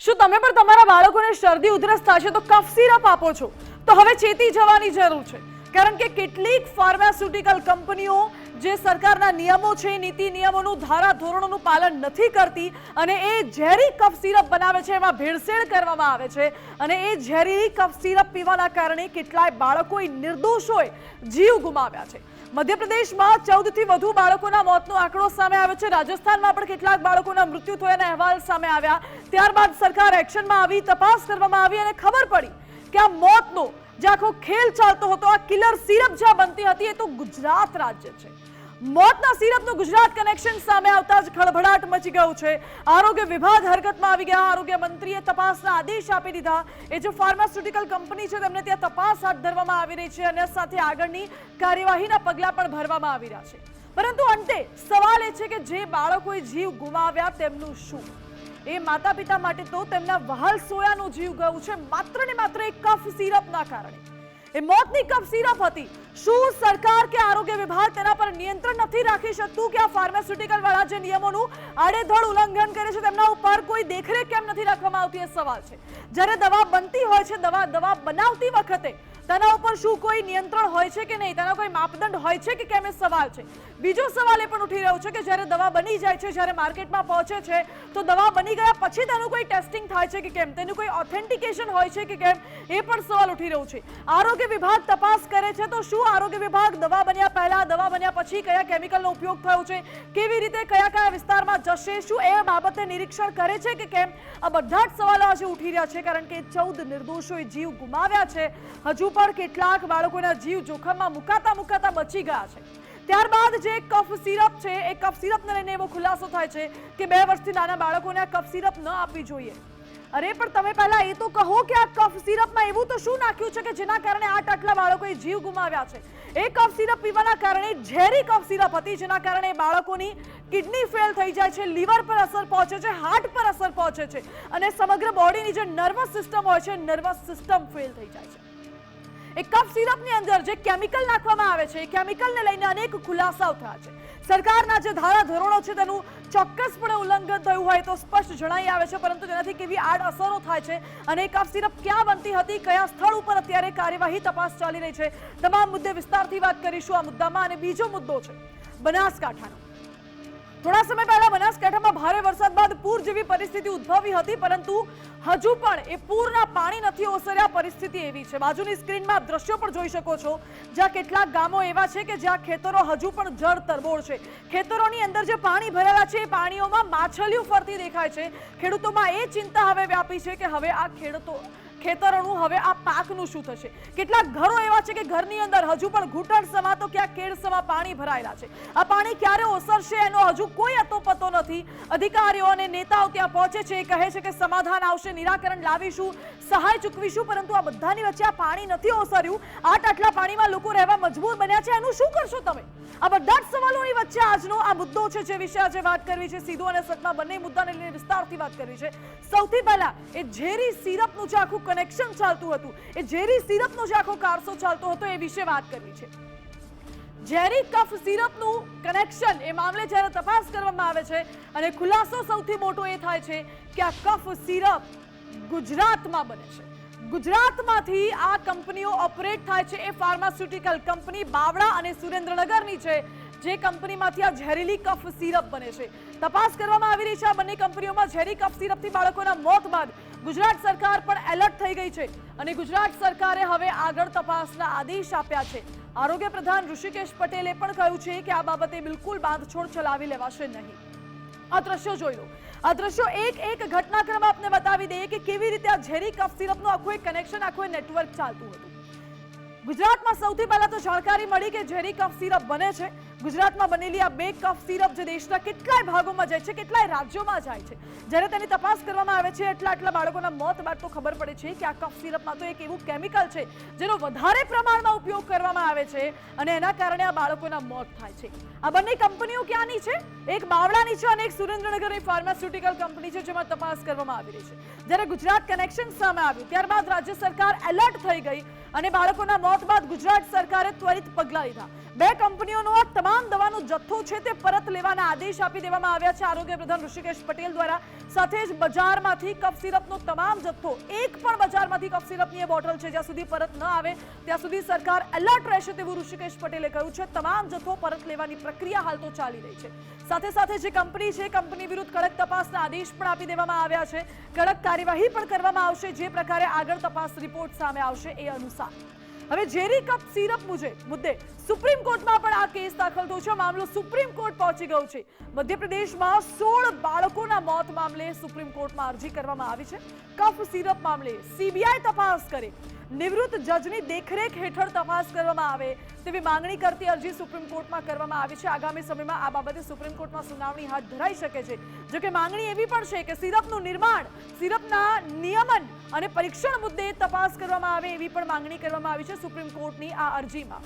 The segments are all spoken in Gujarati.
શું તમે પણ તમારા બાળકોને શરદી, ઉધરસ થશે તો કફ સિરપ આપો છો? તો હવે ચેતી જવાની જરૂર છે. કારણ કે કેટલીક ફાર્માસ્યુટિકલ કંપનીઓ જે સરકારના નિયમો છે, નીતિ નિયમોનું ધારા ધોરણોનું પાલન નથી કરતી અને એ ઝેરી કફ સિરપ બનાવે છે, એમાં ભેળસેળ કરવામાં આવે છે અને એ ઝેરી કફ સિરપ પીવાના કારણે કેટલાય બાળકોએ નિર્દોષોએ જીવ ગુમાવ્યા છે. મધ્યપ્રદેશમાં ચૌદથી વધુ બાળકોના મોતનો આંકડો સામે આવ્યો છે. રાજસ્થાનમાં પણ કેટલાક બાળકોના મૃત્યુ થયાના અહેવાલ સામે આવ્યા. ત્યારબાદ સરકાર એક્શનમાં આવી, તપાસ કરવામાં આવી અને ખબર પડી કે આ મોતનો જે આખો ખેલ ચાલતો હતો, આ કિલર સિરપ જ્યાં બનતી હતી, એ તો ગુજરાત રાજ્ય છે. મોતના સિરપનું ગુજરાત કનેક્શન સામે આવતા જ ખળભળાટ મચી ગયું છે. આરોગ્ય વિભાગ હરકતમાં આવી ગયા. આરોગ્ય મંત્રીએ તપાસના આદેશ આપી દીધા. એ જે ફાર્માસ્યુટિકલ કંપની છે તેમને ત્યાં તપાસ હાથ ધરવામાં આવી રહી છે અને સાથે આગળની કાર્યવાહીના પગલાં પણ ભરવામાં આવી રહ્યા છે. પરંતુ અંતે સવાલ એ છે કે જે બાળકોએ જીવ ગુમાવ્યા તેમનું શું? એ માતા પિતા માટે તો તેમના વહાલ સોયાનું જીવ ગયું છે. માત્ર ને માત્ર એક કફ સિરપના કારણે. એ મોતની કપ સિરપ હતી. શું સરકાર કે આરોગ્ય વિભાગ તેના પર નિયંત્રણ નથી રાખી શકતું કે આ ફાર્માસ્યુટિકલ વાળા જે નિયમોનું આડેધડ ઉલ્લંઘન કરે છે, તેમના ઉપર કોઈ દેખરેખ કેમ નથી રાખવામાં આવતી, એ સવાલ છે. જ્યારે દવા બનતી હોય છે, દવા દવા બનાવતી વખતે તેના ઉપર શું કોઈ નિયંત્રણ હોય છે કે નહીં? તેના કોઈ માપદંડ હોય છે કે કેમ? એ સવાલ છે. બીજો સવાલ એ પણ ઉઠી રહ્યો છે કે જ્યારે દવા બની જાય છે, જ્યારે માર્કેટમાં પહોંચે છે, તો દવા બની ગયા પછી તેનું કોઈ ટેસ્ટિંગ થાય છે કે કેમ? તેનું કોઈ ઓથેન્ટિકેશન હોય છે કે કેમ? એ પણ સવાલ ઉઠી રહ્યો છે. આરોગ્ય વિભાગ તપાસ કરે છે, તો શું આરોગ્ય વિભાગ દવા બન્યા પહેલા, દવા બન્યા પછી કયા કેમિકલનો ઉપયોગ થયો છે? કેવી રીતે કયા કયા વિસ્તારમાં જશે? શું એ બાબતે નિરીક્ષણ કરે છે કે કેમ? આ બધા જ સવાલો આજે ઉઠી રહ્યા છે, કારણ કે ચૌદ નિર્દોષોએ જીવ ગુમાવ્યા છે. હજુ પણ કેટલાક બાળકોના જીવ જોખમમાં મુકાતા મુકાતા બચી ગયા છે. ત્યારબાદ જે કફ સિરપ છે, એ કફ સિરપને લઈને એવો ખુલાસો થાય છે કે બે વર્ષથી નાના બાળકોને આ કફ સિરપ ન આપવી જોઈએ. અરે, પણ તમે પહેલા એ તો કહો કે આ કફ સિરપમાં એવું તો શું નાખ્યું છે કે જેના કારણે આઠ આટલા બાળકોએ જીવ ગુમાવ્યા છે? એ કફ સિરપ પીવાના કારણે ઝેરી કફ સિરપ હતી, જેના કારણે બાળકોની કિડની ફેલ થઈ જાય છે, લીવર પર અસર પહોંચે છે, હાર્ટ પર અસર પહોંચે છે અને સમગ્ર બોડીની જે નર્વસ સિસ્ટમ હોય છે, નર્વસ સિસ્ટમ ફેલ થઈ જાય છે. એ કફ સિરપની અંદર જે કેમિકલ નાખવામાં આવે છે, એ કેમિકલને લઈને અનેક ખુલાસાઓ થયા છે. સરકારના જે ધારા ધોરણો છે તેનું ચોક્કસપણે ઉલ્લંઘન થયું હોય તો સ્પષ્ટ જણાઈ આવે છે, પરંતુ તેનાથી કેવી આડઅસરો થાય છે અને એ કફ સિરપ ક્યાં બનતી હતી, કયા સ્થળ ઉપર અત્યારે કાર્યવાહી તપાસ ચાલી રહી છે, તમામ મુદ્દે વિસ્તારથી વાત કરીશું આ મુદ્દામાં અને બીજો મુદ્દો છે, બનાસકાંઠાનો. થોડા સમય પહેલા બનાસકાંઠામાં ભારે વરસાદ બાદ પૂર જેવી પરિસ્થિતિ ઉદ્ભવી હતી, પરંતુ હજુ પણ એ પૂરના પાણી નથી ઓસર્યા. પરિસ્થિતિ એવી છે. બાજુની સ્ક્રીનમાં દ્રશ્યો પણ જોઈ શકો છો. જ્યાં કેટલાક ગામો એવા છે કે જ્યાં ખેતરો હજુ પણ જળ તરબોળ છે. ખેતરોની અંદર જે પાણી ભરેલા છે, એ પાણીઓમાં માછલીઓ ફરતી દેખાય છે. ખેડૂતોમાં એ ચિંતા હવે વ્યાપી છે કે હવે આ ખેડૂતો ખેતરોનું હવે આ પાકનું શું થશે? કેટલાક ઘરો એવા છે કે ઘરની અંદર હજુ પણ ઘૂંટણ સમા તો ક્યાં કેળ સમા પાણી ભરાયેલા છે. આ પાણી ક્યારે ઓસરશે એનો હજુ કોઈ અતોપતો નથી. અધિકારીઓ અને નેતાઓ ત્યાં પહોંચે છે કહે છે કે સમાધાન આવશે, નિરાકરણ લાવીશું, સહાય ચૂકવીશું, પરંતુ આ બધાની વચ્ચે આ પાણી નથી ઓસર્યું. આટ આટલા પાણીમાં લોકો રહેવા મજબૂર બન્યા છે એનું શું કરશો તમે? આ બધા જ સવાલોની વચ્ચે આજનો આ મુદ્દો છે, જે વિશે આજે વાત કરવી છે. સીધો અને સતમા બંને મુદ્દાને લઈને વિસ્તારથી વાત કરવી છે. સૌથી પહેલા, એ ઝેરી સિરપનું જે આખું કનેક્શન ચાલતું હતું. એ ઝેરી સિરપનો જે આખો કારસો ચાલતો હતો એ વિશે વાત કરવી છે. ઝેરી કફ સિરપનું કનેક્શન એ મામલે જ્યારે તપાસ કરવામાં આવે છે અને ખુલાસો સૌથી મોટો એ થાય છે કે આ કફ સિરપ ગુજરાતમાં બને છે. ગુજરાતમાંથી આ કંપનીઓ ઓપરેટ થાય છે એ ફાર્માસ્યુટિકલ કંપની બાવળા અને સુરેન્દ્રનગરની છે, જે કંપનીમાંથી આ ઝેરીલી કફ સિરપ બને છે. તપાસ કરવામાં આવી રહી છે આ બંને કંપનીઓમાં ઝેરી કફ સિરપથી બાળકોના મોત બાદ ગુજરાત સરકાર પણ એલર્ટ થઈ ગઈ છે અને ગુજરાત સરકારે હવે આગળ તપાસના આદેશ આપ્યા છે. આરોગ્ય પ્રધાન ઋષિકેશ પટેલે પણ કહ્યું છે કે આ બાબતે બિલકુલ બાંધછોડ ચલાવી લેવાશે નહીં. આ દ્રશ્યો જોઈ લો. આ દ્રશ્યો એક એક ઘટનાક્રમ આપને બતાવી દઈએ કે કેવી રીતે આ ઝેરી કફ સિરપનું આખું એક કનેક્શન આખું નેટવર્ક ચાલતું હતું. ગુજરાતમાં સૌથી પહેલા તો જાણકારી મળી કે ઝેરી કફ સિરપ બને છે. ગુજરાતમાં બનેલી આ બે કફ સિરપ જે દેશના કેટલાય ભાગોમાં જાય છે, કેટલાય રાજ્યોમાં જાય છે, જ્યારે તેની તપાસ કરવામાં આવે છે, એટલા આટલા બાળકોના મોત બાદ તો ખબર પડે છે કે આ કફ સિરપમાં તો એક એવું કેમિકલ છે, જેનો વધારે પ્રમાણમાં ઉપયોગ કરવામાં આવે છે અને એના કારણે આ બાળકોના મોત થાય છે. આ બંને કંપનીઓ ક્યાંની છે? એક બાવળાની છે અને એક સુરેન્દ્રનગરની ફાર્માસ્યુટિકલ કંપની છે, જેમાં તપાસ કરવામાં આવી રહી છે. જ્યારે ગુજરાત કનેક્શન સામે આવ્યું, ત્યારબાદ રાજ્ય સરકાર એલર્ટ થઈ ગઈ અને બાળકોના મોત બાદ ગુજરાત સરકારે ત્વરિત પગલાં લીધા. બે કંપનીઓનો આ તમામ દવાનો જથ્થો છે તે પરત લેવાના આદેશ આપી દેવામાં આવ્યા છે. આરોગ્ય પ્રધાન ઋષિકેશ પટેલ દ્વારા સાથે જ બજારમાંથી કફ સિરપનો તમામ જથ્થો, એક પણ બજારમાંથી કફ સિરપની એ બોટલ છે જ્યાં સુધી પરત ન આવે, ત્યાં સુધી સરકાર એલર્ટ રહેશે તેવું ઋષિકેશ પટેલે કહ્યું છે. તમામ જથ્થો પરત લેવાની પ્રક્રિયા હાલ તો ચાલી રહી છે. સાથે સાથે જે કંપની છે, કંપની વિરુદ્ધ કડક તપાસના આદેશ પણ આપી દેવામાં આવ્યા છે. કડક કાર્યવાહી પણ કરવામાં આવશે. જે પ્રકારે આગળ તપાસ રિપોર્ટ સામે આવશે એ અનુસાર. હવે ઝેરી કપ સિરપ મુજે મુદ્દે સુપ્રીમ કોર્ટમાં પણ આ કેસ દાખલ થયો છે. મામલો સુપ્રીમ કોર્ટ પહોંચી ગયો છે. મધ્યપ્રદેશમાં સોળ બાળકોના મોત મામલે સુપ્રીમ કોર્ટમાં અરજી કરવામાં આવી છે. કફ સિરપ મામલે સીબીઆઈ તપાસ કરે. નિવૃત્ત જજની દેખરેખ હેઠળ તપાસ કરવામાં આવે તેવી માંગણી કરતી અરજી સુપ્રીમ કોર્ટમાં કરવામાં આવી છે. આગામી સમયમાં આ બાબતે સુપ્રીમ કોર્ટમાં સુનાવણી હાથ ધરાઈ શકે છે. જોકે માંગણી એવી પણ છે કે સિરપનું નિર્માણ, સિરપના નિયમન અને પરીક્ષણ મુદ્દે તપાસ કરવામાં આવે એવી પણ માંગણી કરવામાં આવી છે સુપ્રીમ કોર્ટની આ અરજીમાં.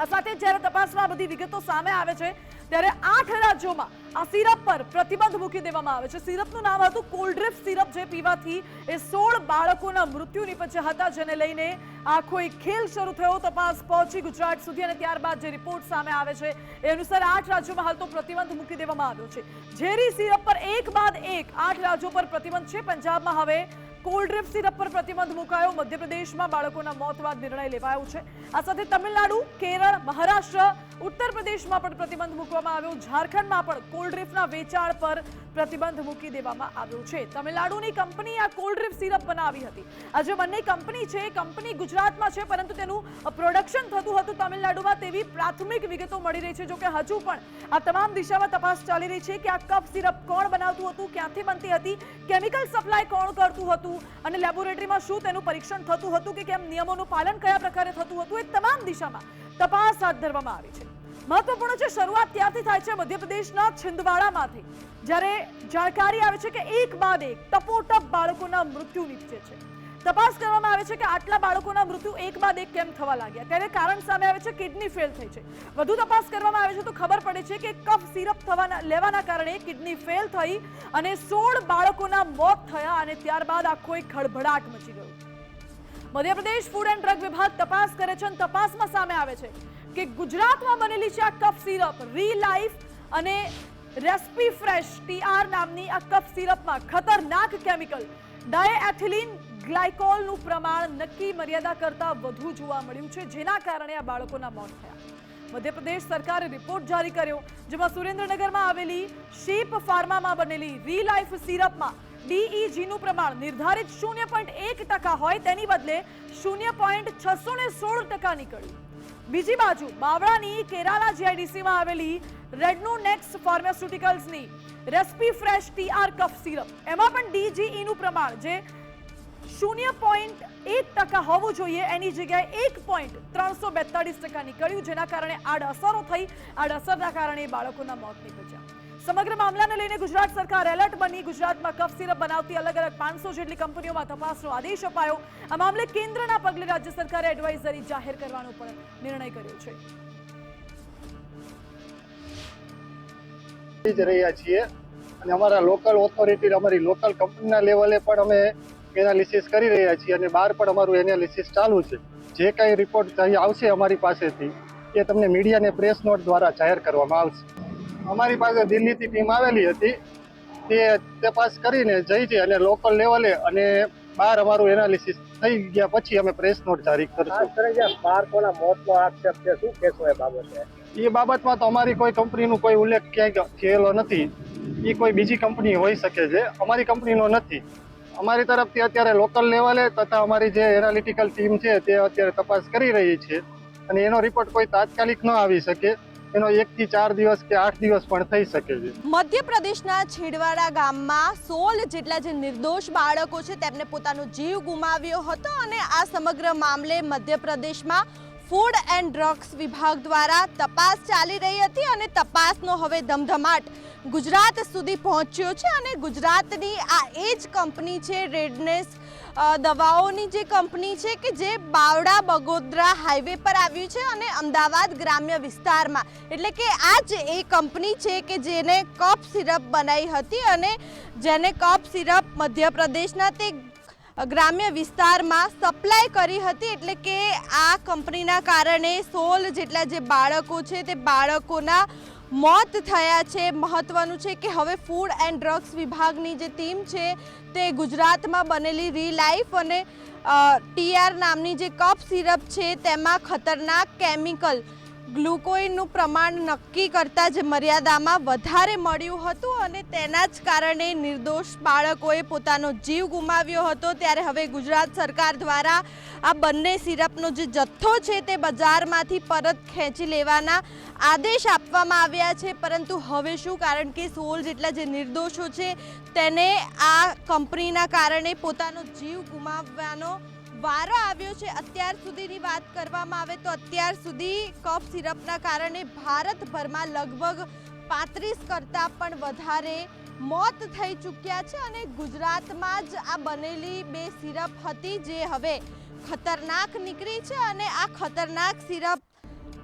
આ સાથે જ્યારે તપાસમાં બધી વિગતો સામે આવે છે, ત્યારે આઠ રાજ્યોમાં આ સિરપ પર પ્રતિબંધ મૂકી દેવામાં આવે છે. સિરપનું નામ હતું કોલ્ડ્રિપ સિરપ, જે પીવાથી એ સોળ બાળકોના મૃત્યુ નીપજ્યા હતા, જેને લઈને આખો એક ખેલ શરૂ થયો. તપાસ પહોંચી ગુજરાત સુધી અને ત્યારબાદ જે રિપોર્ટ સામે આવે છે, એ અનુસાર આઠ રાજ્યોમાં હાલ તો પ્રતિબંધ મૂકી દેવામાં આવ્યો છે. ઝેરી સિરપ પર એક બાદ એક આઠ રાજ્યો પર પ્રતિબંધ છે. પંજાબમાં હવે કોલ્ડ્રિપ સિરપ પર પ્રતિબંધ મુકાયો. મધ્યપ્રદેશમાં બાળકોના મોત બાદ નિર્ણય લેવાયો છે. આ સાથે તમિલનાડુ, કેરળ, મહારાષ્ટ્ર ઉત્તર પ્રદેશમાં પણ પ્રતિબંધ મૂકવામાં આવ્યો. ઝારખંડમાં પણ કોલ્ડ્રિપના વેચાણ પર પ્રતિબંધ મૂકી દેવામાં આવ્યો છે. તમિલનાડુની કંપની આ કોલ્ડ્રિપ સિરપ બનાવી હતી. આ જે બંને કંપની છે કંપની ગુજરાતમાં છે, પરંતુ તેનું પ્રોડક્શન થતું હતું તમિલનાડુમાં તેવી પ્રાથમિક વિગતો મળી રહી છે. જોકે હજુ પણ આ તમામ દિશામાં તપાસ ચાલી રહી છે કે આ કફ સિરપ કોણ બનાવતું હતું, ક્યાંથી બનતી હતી, કેમિકલ સપ્લાય કોણ કરતું હતું અને લેબોરેટરીમાં શું તેનું પરીક્ષણ થતું હતું કે કેમ, નિયમોનું પાલન કયા પ્રકારે થતું હતું, એ તમામ દિશામાં તપાસ હાથ ધરવામાં આવી છે. મહત્વપૂર્ણ છે શરૂઆત ત્યાંથી થાય છે મધ્યપ્રદેશના છિંદવાડામાંથી, જ્યારે જાણકારી આવે છે કે એક બાદ એક ટપોટપ બાળકોના મૃત્યુ નીપજે છે. તપાસ કરવામાં આવે છે કે આટલા બાળકોના મૃત્યુ એક બાદ એક કેમ થવા લાગ્યા? ત્યારે કારણ સામે આવે છે કિડની ફેલ થઈ છે. વધુ તપાસ કરવામાં આવે છે તો ખબર પડે છે કે કફ સિરપ થવાના, લેવાના કારણે કિડની ફેલ થઈ અને સોળ બાળકોના મોત થયા અને ત્યારબાદ આખો એક ખળભળાટ મચી ગયો. મધ્યપ્રદેશ ફૂડ એન્ડ ડ્રગ વિભાગ તપાસ કરે છે અને તપાસમાં સામે આવે છે કે ગુજરાતમાં બનેલી છે આ કફ સિરપ રી લાઈફ અને રેસ્પી ફ્રેશ ટીઆર નામની આ કફ સિરપમાં ખતરનાક કેમિકલ, ડાયએથિલિન ગ્લાયકોલનું પ્રમાણ નક્કી મર્યાદા કરતાં વધુ જોવા મળ્યું છે, જેના કારણે આ બાળકોના મોત થયા. મધ્યપ્રદેશ સરકારે રિપોર્ટ જારી કર્યો, જેમાં સુરેન્દ્રનગરમાં આવેલી શેપ ફાર્મામાં બનેલી રી લાઈફ સિરપમાં ડીઈજીનું પ્રમાણ નિર્ધારિત શૂન્ય પોઈન્ટ એક ટકા હોય તેની બદલે શૂન્ય પોઈન્ટ છસો ને સોળ ટકા નીકળ્યું. બીજી બાજુ બાવળાની કેરાલા જીઆઈડીસીમાં આવેલી રેડનો નેક્સ ફાર્માસ્યુટિકલ્સની Respi fresh TR cough syrup, એમાં પણ ડીજીઈનું પ્રમાણ જે શૂન્ય પોઈન્ટ એક ટકા હોવું જોઈએ. એની જગ્યાએ એક પોઈન્ટ ત્રણસો બેતાળીસ ટકા નીકળ્યું, જેના કારણે આડઅસરો થઈ. આડઅસરના કારણે બાળકોના મોત નીપજ્યા. સમગ્ર મામલાને લઈને ગુજરાત સરકાર એલર્ટ બની. ગુજરાતમાં કફ સિરપ બનાવતી અલગ અલગ પાંચસો જેટલી કંપનીઓમાં તપાસનો આદેશ અપાયો. આ મામલે કેન્દ્રના પગલે રાજ્ય સરકારે એડવાઇઝરી જાહેર કરવાનો પણ નિર્ણય કર્યો છે. રહ્યા છીએ. અને અમારા લોકલ ઓથોરિટી અમારી લોકલ કંપનીના લેવલે પણ અમે એનાલિસિસ કરી રહ્યા છીએ અને બહાર પણ અમારું એનાલિસિસ ચાલુ છે. જે કાંઈ રિપોર્ટ આવશે અમારી પાસેથી એ તમને મીડિયાને પ્રેસ નોટ દ્વારા જાહેર કરવામાં આવશે. અમારી પાસે દિલ્હીથી ટીમ આવેલી હતી. તે તપાસ કરીને જઈ છે અને લોકલ લેવલે અને બહાર અમારું એનાલિસિસ થઈ ગયા પછી અમે પ્રેસ નોટ જારી કરશું. બાળકોના મોતનો આક્ષેપ છે શું કહેશો એ બાબતે? એ બાબતમાં તો અમારી કોઈ કંપનીનું કોઈ ઉલ્લેખ ક્યાંય થયેલો નથી. એ કોઈ બીજી કંપની હોઈ શકે છે. અમારી કંપનીનો નથી. અમારી તરફથી અત્યારે લોકલ લેવલે તથા અમારી જે એનાલિટિકલ ટીમ છે તે અત્યારે તપાસ કરી રહી છે અને એનો રિપોર્ટ કોઈ તાત્કાલિક ન આવી શકે. એનો એકથી ચાર દિવસ કે આઠ દિવસ પણ થઈ શકે છે. મધ્યપ્રદેશના છેડવાડા ગામમાં સોળ જેટલા જે નિર્દોષ બાળકો છે તેમને પોતાનો જીવ ગુમાવ્યો હતો અને આ સમગ્ર મામલે મધ્યપ્રદેશમાં ફૂડ એન્ડ ડ્રગ્સ વિભાગ દ્વારા તપાસ ચાલી રહી હતી અને તપાસનો હવે ધમધમાટ ગુજરાત સુધી પહોંચ્યો છે અને ગુજરાતની આ એ જ કંપની છે રેડનેસ દવાઓની જે કંપની છે કે જે બાવડા બગોદરા હાઈવે પર આવ્યું છે અને અમદાવાદ ગ્રામ્ય વિસ્તારમાં. એટલે કે આ જ એ કંપની છે કે જેને કપ સિરપ બનાવી હતી અને જેને કપ સિરપ મધ્યપ્રદેશના તે ગ્રામ્ય વિસ્તારમાં સપ્લાય કરી હતી એટલે કે આ કંપનીના કારણે સોળ જેટલા જે બાળકો છે તે બાળકોના મોત થયા છે. મહત્વનું છે કે હવે ફૂડ એન્ડ ડ્રગ્સ વિભાગની જે ટીમ છે તે ગુજરાતમાં બનેલી રી લાઈફ અને ટીઆર નામની જે કપ સિરપ છે તેમાં ખતરનાક કેમિકલ ગ્લુકોઇનનું પ્રમાણ નક્કી કરતા જે મર્યાદામાં વધારે મળ્યું હતું અને તેના જ કારણે નિર્દોષ બાળકોએ પોતાનો જીવ ગુમાવ્યો હતો. ત્યારે હવે ગુજરાત સરકાર દ્વારા આ બંને સિરપનો જે જથ્થો છે તે બજારમાંથી પરત ખેંચી લેવાના આદેશ આપવામાં આવ્યા છે. પરંતુ હવે શું? કારણ કે સોળ જેટલા જે નિર્દોષો છે તેને આ કંપનીના કારણે પોતાનો જીવ ગુમાવવાનો વારો આવ્યો છે, અત્યાર સુધીની વાત કરવામાં આવે તો અત્યાર સુધી કફ સિરપના કારણે ભારતભરમાં લગભગ પાંત્રીસ કરતાં પણ વધારે મોત થઈ ચૂક્યા છે અને ગુજરાતમાં જ આ બનેલી બે સિરપ હતી જે હવે ખતરનાક નીકળી છે અને આ ખતરનાક સિરપ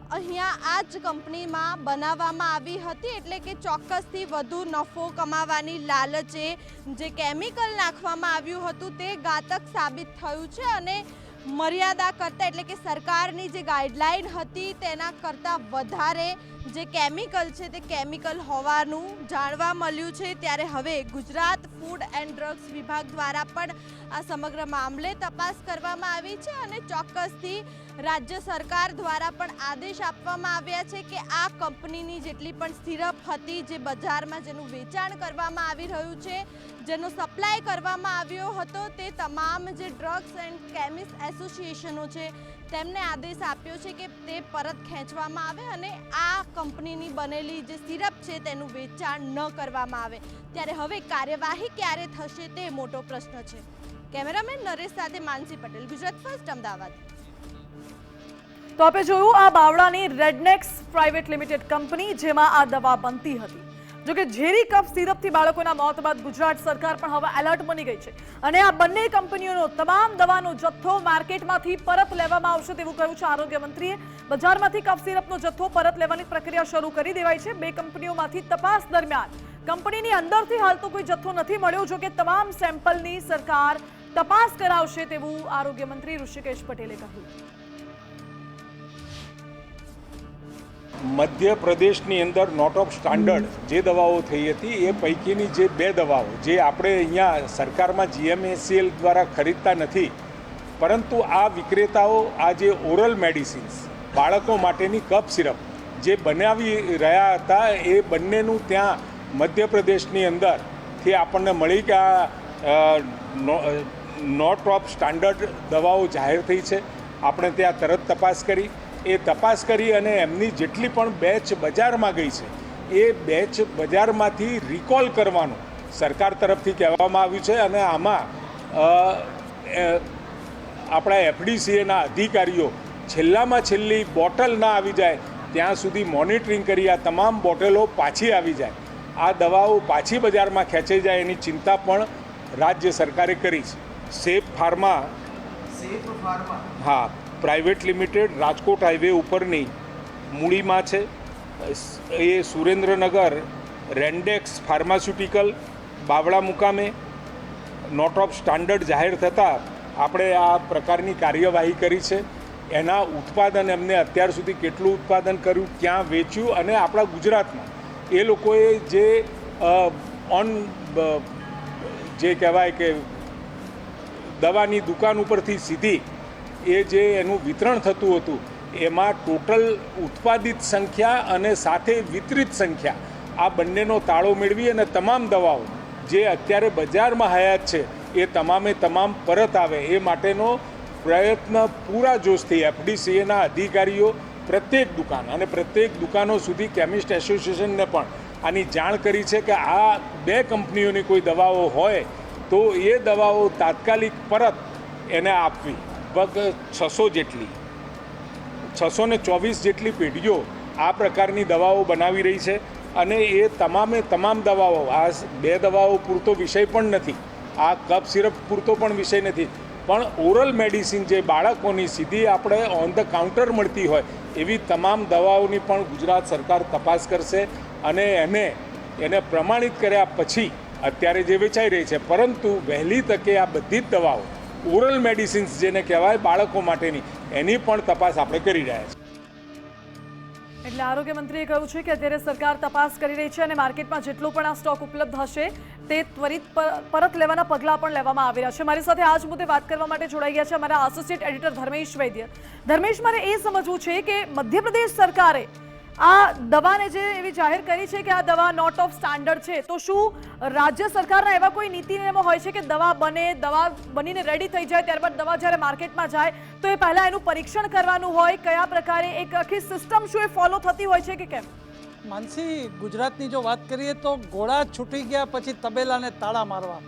અહીંયા આ જ કંપનીમાં બનાવવામાં આવી હતી એટલે કે ચોક્કસથી વધુ નફો કમાવાની લાલચે જે કેમિકલ નાખવામાં આવ્યું હતું તે ઘાતક સાબિત થયું છે અને મર્યાદા કરતાં એટલે કે સરકારની જે ગાઈડલાઈન હતી તેના કરતાં વધારે જે કેમિકલ છે તે કેમિકલ હોવાનું જાણવા મળ્યું છે. ત્યારે હવે ગુજરાત ફૂડ એન્ડ ડ્રગ્સ વિભાગ દ્વારા પણ આ સમગ્ર મામલે તપાસ કરવામાં આવી છે અને ચોક્કસથી રાજ્ય સરકાર દ્વારા પણ આદેશ આપવામાં આવ્યા છે કે આ કંપનીની જેટલી પણ સિરપ હતી જે બજારમાં જેનું વેચાણ કરવામાં આવી રહ્યું છે, જેનો સપ્લાય કરવામાં આવ્યો હતો, તે તમામ જે ડ્રગ્સ એન્ડ કેમિસ્ટ એસોસિએશનો છે તેમને આદેશ આપ્યો છે કે તે પરત ખેંચવામાં આવે અને આ કંપનીની બનેલી જે સિરપ છે તેનું વેચાણ ન કરવામાં આવે. ત્યારે હવે કાર્યવાહી ક્યારે થશે તે મોટો પ્રશ્ન છે. કેમેરામેન નરેશ સાથે માનસી પટેલ, ગુજરાત ફર્સ્ટ, અમદાવાદ. તો આપણે જોયું, આ બાવળાની રેડનેક્સ પ્રાઇવેટ લિમિટેડ કંપની, જેમાં આ દવા બનતી હતી. જોકે ઝેરી કફ સિરપથી બાળકોના મોત બાદ ગુજરાત સરકાર પણ હવે એલર્ટ બની ગઈ છે. અને આ બંને કંપનીઓનો તમામ દવાનો જથ્થો માર્કેટમાંથી પરત લેવામાં આવશે તેવું કહ્યું છે આરોગ્ય મંત્રીએ. બજારમાંથી કફ સિરપનો જથ્થો પરત લેવાની પ્રક્રિયા શરૂ કરી દેવાઈ છે. બે કંપનીઓમાંથી તપાસ દરમિયાન કંપનીની અંદરથી હાલ તો કોઈ જથ્થો નથી મળ્યો જોકે તમામ સેમ્પલની સરકાર તપાસ કરાવશે તેવું આરોગ્ય મંત્રી ઋષિકેશ પટેલે કહ્યું. મધ્યપ્રદેશની અંદર નોટ ઓફ સ્ટાન્ડર્ડ જે દવાઓ થઈ હતી, એ પૈકીની જે બે દવાઓ, જે આપણે અહીંયા સરકારમાં જીએમએસીએલ દ્વારા ખરીદતા નથી, પરંતુ આ વિક્રેતાઓ, આ જે ઓરલ મેડિસિન્સ બાળકો માટેની કપ સિરપ, જે બનાવી રહ્યા હતા, એ બંનેનું ત્યાં મધ્યપ્રદેશની અંદરથી આપણને મળી કે આ નોટ ઓફ સ્ટાન્ડર્ડ દવાઓ જાહેર થઈ છે. આપણે ત્યાં તરત તપાસ કરી. એ તપાસ કરી અને એમની જેટલી પણ બેચ બજારમાં ગઈ છે એ બેચ બજારમાંથી રિકોલ કરવાનું સરકાર તરફથી કહેવામાં આવ્યું છે અને આમાં આપણા એફડીસીએના અધિકારીઓ છેલ્લામાં છેલ્લી બોટલ ના આવી જાય ત્યાં સુધી મોનિટરિંગ કરી આ તમામ બોટલો પાછી આવી જાય. આ દવાઓ પાછી બજારમાં ખેંચાઈ જાય એની ચિંતા પણ રાજ્ય સરકારે કરી છે. Safe pharma? હા. પ્રાઇવેટ લિમિટેડ રાજકોટ હાઈવે ઉપરની મૂડીમાં છે. એ સુરેન્દ્રનગર રેન્ડેક્સ ફાર્માસ્યુટિકલ બાવળા મુકામે નોટ ઓફ સ્ટાન્ડર્ડ જાહેર થતાં આપણે આ પ્રકારની કાર્યવાહી કરી છે. એના ઉત્પાદન એમને અત્યાર સુધી કેટલું ઉત્પાદન કર્યું, ક્યાં વેચ્યું અને આપણા ગુજરાતમાં એ લોકોએ જે ઓન જે કહેવાય કે દવાની દુકાન ઉપરથી સીધી એ જે એનું વિતરણ થતું હતું, એમાં ટોટલ ઉત્પાદિત સંખ્યા અને સાથે વિતરિત સંખ્યા, આ બંનેનો તાળો મેળવી અને તમામ દવાઓ જે અત્યારે બજારમાં હયાત છે, એ તમામે તમામ પરત આવે. એ માટેનો પ્રયત્ન પૂરા જોશથી એફડીસીએના અધિકારીઓ, પ્રત્યેક દુકાન અને પ્રત્યેક દુકાનો સુધી કેમિસ્ટ એસોસિએશનને પણ આની જાણ કરી છે કે આ બે કંપનીઓની કોઈ દવાઓ હોય તો એ દવાઓ તાત્કાલિક પરત એને આપવી. લગભગ છસો જેટલી, છસો ને ચોવીસ જેટલી પેઢીઓ આ પ્રકારની દવાઓ બનાવી રહી છે અને એ તમામે તમામ દવાઓ, આ બે દવાઓ પૂરતો વિષય પણ નથી, આ કપ સિરપ પૂરતો પણ વિષય નથી. પણ ઓરલ મેડિસિન જે બાળકોની સીધી આપણે ઓન ધ કાઉન્ટર મળતી હોય, એવી તમામ દવાઓની પણ ગુજરાત સરકાર તપાસ કરશે અને એને એને પ્રમાણિત કર્યા પછી અત્યારે જે વેચાઈ રહી છે, પરંતુ વહેલી તકે આ બધી જ દવાઓ ઓરલ મેડિસિન્સ જેને કહેવાય બાળકો માટેની, એની પણ તપાસ આપણે કરી રહ્યા છીએ. એટલે આરોગ્ય મંત્રીએ કહ્યું છે કે અત્યારે સરકાર તપાસ કરી રહી છે અને માર્કેટમાં જેટલો પણ આ સ્ટોક ઉપલબ્ધ હશે, તે ત્વરિત પરત લેવાના પગલાં પણ લેવામાં આવી રહ્યા છે. મારી સાથે આ જ મુદ્દે વાત કરવા માટે જોડાઈ ગયા છે અમારા એસોસિએટ એડિટર ધર્મેશ વૈદ્ય. ધર્મેશ, મારે એ સમજવું છે કે મધ્યપ્રદેશ સરકારે આ દવાને જે એવી જાહેર કરી છે કે આ દવા નોટ ઓફ સ્ટાન્ડર્ડ છે, તો શું રાજ્ય સરકારના એવા કોઈ નીતિ નિયમો હોય છે કે દવા બને, દવા બનીને રેડી થઈ જાય, ત્યારબાદ દવા જ્યારે માર્કેટમાં જાય, તો એ પહેલાં એનું પરીક્ષણ કરવાનું હોય, કયા પ્રકારે, એક આખી સિસ્ટમ શું એ ફોલો થતી હોય છે કે કેમ? માનસી, ગુજરાતની જો વાત કરીએ તો ઘોડા છૂટી ગયા પછી તબેલાને તાળા મારવા.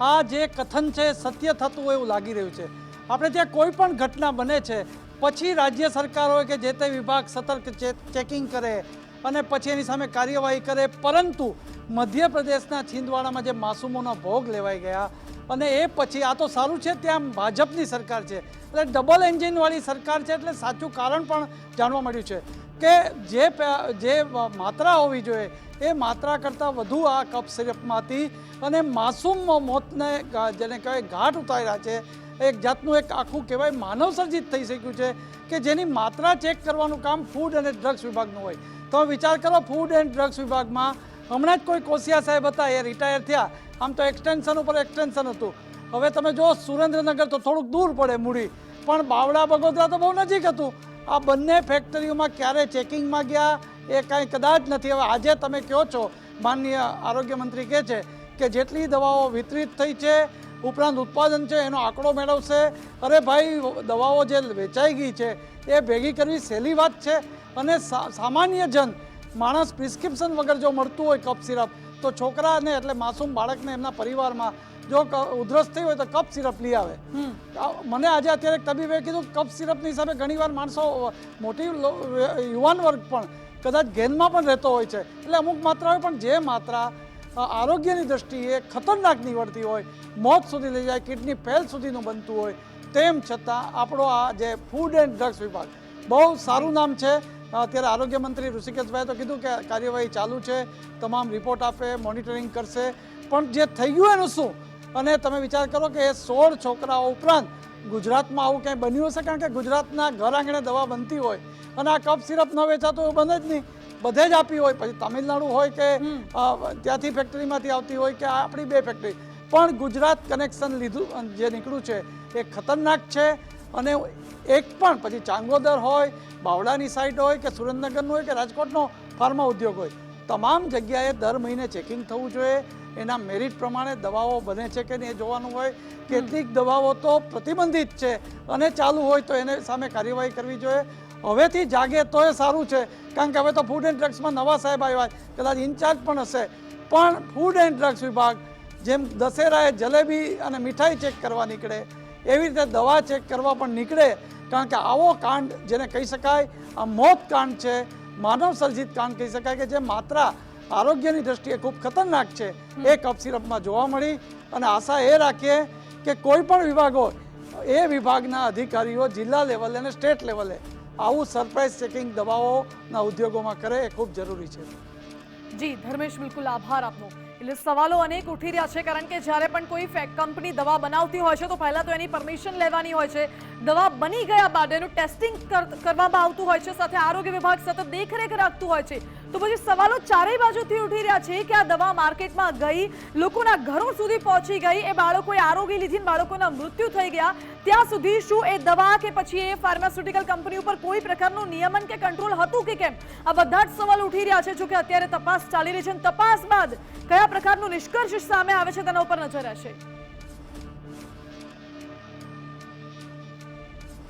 આ જે કથન છે સત્ય થતું હોય એવું લાગી રહ્યું છે. આપણે ત્યાં કોઈ પણ ઘટના બને છે પછી રાજ્ય સરકાર હોય કે જે તે વિભાગ સતર્ક ચેકિંગ કરે અને પછી એની સામે કાર્યવાહી કરે. પરંતુ મધ્યપ્રદેશના છિંદવાડામાં જે માસૂમોના ભોગ લેવાઈ ગયા અને એ પછી, આ તો સારું છે, ત્યાં ભાજપની સરકાર છે. એટલે ડબલ એન્જિનવાળી સરકાર છે એટલે સાચું કારણ પણ જાણવા મળ્યું છે કે જે જે માત્રા હોવી જોઈએ, એ માત્રા કરતાં વધુ આ કપ સિરપમાંથી અને માસૂમ મોતને જેને કહેવાય ઘાટ ઉતાર્યા છે એક જાતનું એક આખું કહેવાય માનવ સર્જિત થઈ શક્યું છે કે જેની માત્રા ચેક કરવાનું કામ ફૂડ અને ડ્રગ્સ વિભાગનું હોય. તો વિચાર કરો ફૂડ એન્ડ ડ્રગ્સ વિભાગમાં હમણાં જ કોઈ કોશિયા સાહેબ હતા, એ રિટાયર થયા. આમ તો એક્સટેન્શન ઉપર એક્સટેન્શન હતું. હવે તમે જો સુરેન્દ્રનગર તો થોડુંક દૂર પડે મૂડી, પણ બાવળા બગોદરા તો બહુ નજીક હતું. આ બંને ફેક્ટરીઓમાં ક્યારે ચેકિંગમાં ગયા, એ કાંઈ કદાચ નથી. હવે આજે તમે કહો છો, માનનીય આરોગ્ય મંત્રી કહે છે કે જેટલી દવાઓ વિતરિત થઈ છે ઉપરાંત ઉત્પાદન છે એનો આંકડો મેળવશે. અરે ભાઈ દવાઓ જે વેચાઈ ગઈ છે એ ભેગી કરવી સહેલી વાત છે. અને સામાન્ય જન માણસ પ્રિસ્ક્રિપ્શન વગર જો મળતું હોય કપ સિરપ તો છોકરાને એટલે માસૂમ બાળકને એમના પરિવારમાં જો ક- ઉધરસ થઈ હોય તો કપ સિરપ લઈ આવે. મને આજે અત્યારે તબીબે કીધું કપ સિરપની હિસાબે ઘણીવાર માણસો મોટી યુવાન વર્ગ પણ કદાચ ગેનમાં પણ રહેતો હોય છે. એટલે અમુક માત્રા હોય પણ જે માત્રા આરોગ્યની દ્રષ્ટિએ ખતરનાક નીવડતી હોય, મોત સુધી લઈ જાય, કિડની ફેલ સુધીનું બનતું હોય, તેમ છતાં આપણો આ જે ફૂડ એન્ડ ડ્રગ્સ વિભાગ, બહુ સારું નામ છે. અત્યારે આરોગ્ય મંત્રી ઋષિકેશભાઈએ તો કીધું કે કાર્યવાહી ચાલુ છે, તમામ રિપોર્ટ આપે મોનિટરિંગ કરશે. પણ જે થઈ ગયું એનું શું? અને તમે વિચાર કરો કે એ સોળ છોકરાઓ ઉપરાંત ગુજરાતમાં આવું ક્યાંય બન્યું હશે? કારણ કે ગુજરાતના ઘર આંગણે દવા બનતી હોય અને આ કપ સિરપ ન વેચાતું એવું બને જ નહીં. બધે જ આપી હોય. પછી તમિલનાડુ હોય કે ત્યાંથી ફેક્ટરીમાંથી આવતી હોય કે આપણી બે ફેક્ટરી. પણ ગુજરાત કનેક્શન લીધું જે નીકળ્યું છે એ ખતરનાક છે. અને એક પણ પછી ચાંગોદર હોય બાવળાની સાઈડ હોય કે સુરેન્દ્રનગરનું હોય કે રાજકોટનો ફાર્મા ઉદ્યોગ હોય તમામ જગ્યાએ દર મહિને ચેકિંગ થવું જોઈએ. એના મેરિટ પ્રમાણે દવાઓ બને છે કે નહીં એ જોવાનું હોય. કેટલીક દવાઓ તો પ્રતિબંધિત છે અને ચાલુ હોય તો એને સામે કાર્યવાહી કરવી જોઈએ. હવેથી જાગે તો એ સારું છે. કારણ કે હવે તો ફૂડ એન્ડ ડ્રગ્સમાં નવા સાહેબ આવ્યા. કદાચ ઇન્ચાર્જ પણ હશે. પણ ફૂડ એન્ડ ડ્રગ્સ વિભાગ જેમ દશેરાએ જલેબી અને મીઠાઈ ચેક કરવા નીકળે એવી રીતે દવા ચેક કરવા પણ નીકળે. કારણ કે આવો કાંડ જેને કહી શકાય આ મોત કાંડ છે. માનવ સર્જિત કાંડ કહી શકાય કે જે માત્રા આરોગ્યની દ્રષ્ટિએ ખૂબ ખતરનાક છે. એ કફ સિરપમાં જોવા મળી. અને આશા એ રાખીએ કે કોઈ પણ વિભાગ હોય એ વિભાગના અધિકારીઓ જિલ્લા લેવલે અને સ્ટેટ લેવલે આવું સરપ્રાઇઝ ચેકિંગ દવાઓના ઉદ્યોગોમાં કરે એ ખૂબ જરૂરી છે. જી, ધર્મેશ, બિલકુલ આભાર આપનો. એટલે સવાલો અનેક ઉઠી રહ્યા છે, કારણ કે જ્યારે પણ કોઈ કંપની દવા બનાવતી હોય છે, તો પહેલાં તો એની પરમિશન લેવાની હોય છે. દવા બની ગયા બાદ એનું ટેસ્ટિંગ કરવામાં આવતું હોય છે, સાથે આરોગ્ય વિભાગ સતત દેખરેખ રાખતું હોય છે. તો પછી સવાલો ચારેય બાજુથી ઉઠી રહ્યા છે કે આ દવા માર્કેટમાં ગઈ, લોકોના ઘરો સુધી પહોંચી ગઈ, એ બાળકોએ આરોગ્ય લીધી બાળકોના મૃત્યુ થઈ ગયા. ત્યાં સુધી શું એ દવા કે પછી એ ફાર્માસ્યુટિકલ કંપની ઉપર કોઈ પ્રકારનું નિયમન કે કંટ્રોલ હતું કે કેમ? આ બધા જ સવાલ ઉઠી રહ્યા છે જો કે અત્યારે તપાસ ચાલી રહી છે તપાસ બાદ કયા પ્રકારનું નિષ્કર્ષ સામે આવે છે તેના ઉપર નજર હશે